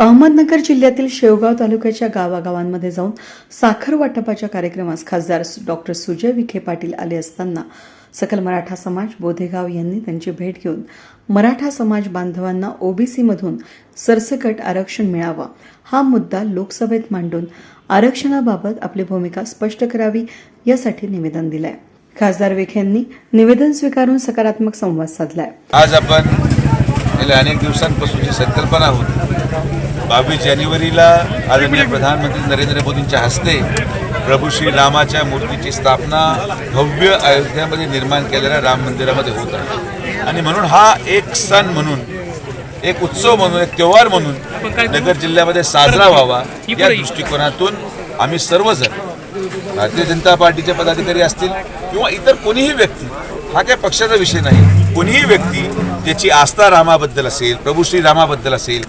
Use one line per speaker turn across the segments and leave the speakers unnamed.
अहमदनगर जिल्ह्यातील शेवगाव तालुक्याच्या गावागावांमध्ये जाऊन साखर वाटपाच्या कार्यक्रमास खासदार डॉक्टर सुजय विखे पाटील आले असताना सकल मराठा समाज बोधेगाव यांनी त्यांची भेट घेऊन मराठा समाज बांधवांना ओबीसीमधून सरसकट आरक्षण मिळावं. हा मुद्दा लोकसभेत मांडून आरक्षणाबाबत आपली भूमिका स्पष्ट करावी यासाठी निवेदन दिलंय. खासदार विखे यांनी निवेदन स्वीकारून सकारात्मक संवाद साधलाय.
आज आपण गेल्या अनेक दिवसांपासूनची संकल्पना होती बावीस जानेवारीला आदरणीय प्रधानमंत्री नरेंद्र मोदींच्या हस्ते प्रभू श्री रामाच्या मूर्तीची स्थापना भव्य अयोध्यामध्ये निर्माण केलेल्या राम मंदिरामध्ये होत आहे. आणि म्हणून हा एक सण म्हणून एक उत्सव म्हणून एक त्योहार म्हणून नगर जिल्ह्यामध्ये साजरा व्हावा या दृष्टिकोनातून आम्ही सर्वजण भारतीय जनता पार्टीचे पदाधिकारी असतील किंवा इतर कोणीही व्यक्ती हा काही पक्षाचा विषय नाही. कोणीही व्यक्ती ज्याची आस्था रामाबद्दल असेल प्रभू श्री रामाबद्दल असेल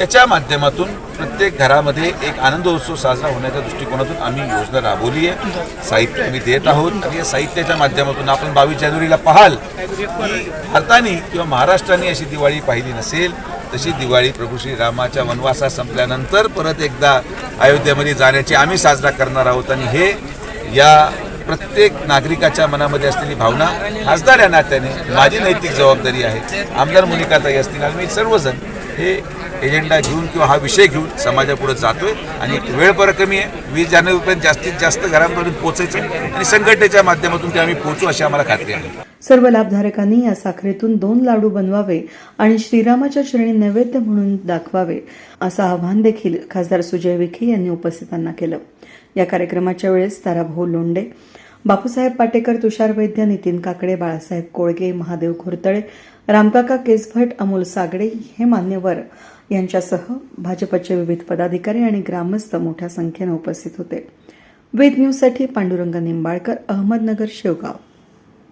त्याच्या माध्यमातून प्रत्येक घरामध्ये एक आनंदोत्सव साजरा होण्याच्या दृष्टिकोनातून आम्ही योजना राबवली आहे. साहित्य आम्ही देत आहोत. आणि या साहित्याच्या माध्यमातून आपण बावीस जानेवारीला पाहाल की भारताने किंवा महाराष्ट्राने अशी दिवाळी पाहिली नसेल तशी दिवाळी प्रभू श्री रामाच्या वनवासा संपल्यानंतर परत एकदा अयोध्येमध्ये जाण्याची आम्ही साजरा करणार आहोत. आणि हे या प्रत्येक नागरिकाच्या मनामध्ये असलेली भावना खासदार या नात्याने माझी नैतिक जबाबदारी आहे. आमदार मुनिकाताई असतील आम्ही सर्वजण हे एजेंडा घेऊन किंवा हा विषय घेऊन समाजापुढे जातोय आणि वेळ पर कमी आहे. वीस जानेवारीपर्यंत जास्तीत जास्त घरांपर्यंत पोहोचायचं आणि संघटनेच्या माध्यमातून ते आम्ही पोहोचू अशी आम्हाला खात्री आहे.
सर्व लाभधारकांनी या साखरेतून दोन लाडू बनवावे आणि श्रीरामाच्या श्रेणी नैवेद्य म्हणून दाखवावे असं आवाहन देखील खासदार सुजय विखे यांनी उपस्थितांना केलं. या कार्यक्रमाच्या वेळेस ताराभाऊ लोंडे बापूसाहेब पाटेकर तुषार वैद्य नितीन काकडे बाळासाहेब कोळगे महादेव घोरतळे रामकाका केसभट अमोल सागडे हे मान्यवर यांच्यासह भाजपचे विविध पदाधिकारी आणि ग्रामस्थ मोठ्या संख्येनं उपस्थित होते. वेद न्यूजसाठी पांडुरंग निंबाळकर अहमदनगर शेवगाव.